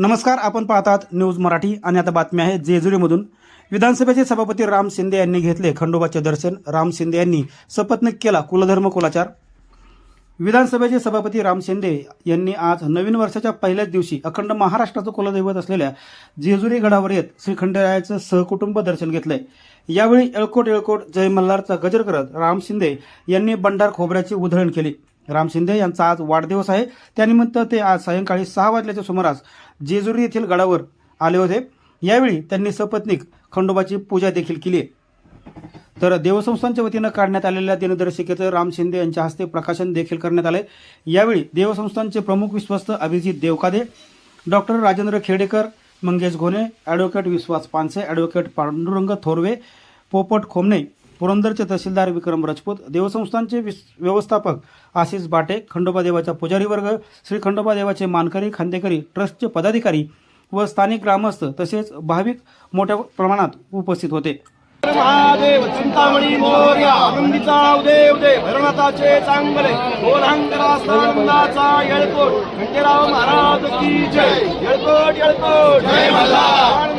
नमस्कार आपण पाहतात न्यूज मराठी आणि आता बातमी आहे जेजुरीमधून. विधानसभेचे सभापती राम शिंदे यांनी घेतले खंडोबाचे दर्शन. राम शिंदे यांनी सपत्नीक केला कुलधर्म कुलाचार. विधानसभेचे सभापती राम शिंदे यांनी आज नवीन वर्षाच्या पहिल्याच दिवशी अखंड महाराष्ट्राचं कुलदैवत असलेल्या जेजुरी गडावर येत श्रीखंडरायाचं सहकुटुंब दर्शन घेतले. यावेळी एळकोट एळकोट जय मल्हारचा गजर करत राम शिंदे यांनी बंडार खोबऱ्याची उधळण केली. राम शिंदे यांचा आज वाढदिवस आहे. त्यानिमित्त ते आज सायंकाळी सहा वाजल्याच्या सुमारास जेजुरी येथील गडावर आले होते. यावेळी त्यांनी सपत्नीक खंडोबाची पूजा देखील केली तर देवसंस्थांच्या वतीनं काढण्यात आलेल्या दिनदर्शिकेचं राम शिंदे यांच्या हस्ते प्रकाशन देखील करण्यात आले यावेळी देवसंस्थांचे प्रमुख विश्वस्त Abhijit Devkade doctor Rajendra Khedekar Mangesh Ghone advocate Vishwas Panse advocate Pandurang Thorve Popat Khomane पुरंदरचे तहसीलदार विक्रम राजपूत देवसंस्थांचे विस व्यवस्थापक आशिष बाटे खंडोबा देवाचा पुजारी वर्ग श्री खंडोबा देवाचे मानकरी खांदेकरी ट्रस्टचे पदाधिकारी व स्थानिक ग्रामस्थ तसेच भाविक मोठ्या प्रमाणात उपस्थित होते. महादेव चिंतामणी मोर्या आनंदीचा उदय उदय चांगले येळकोट खंडेराव महाराज की जय. येळकोट येळकोट. जय मल्हार.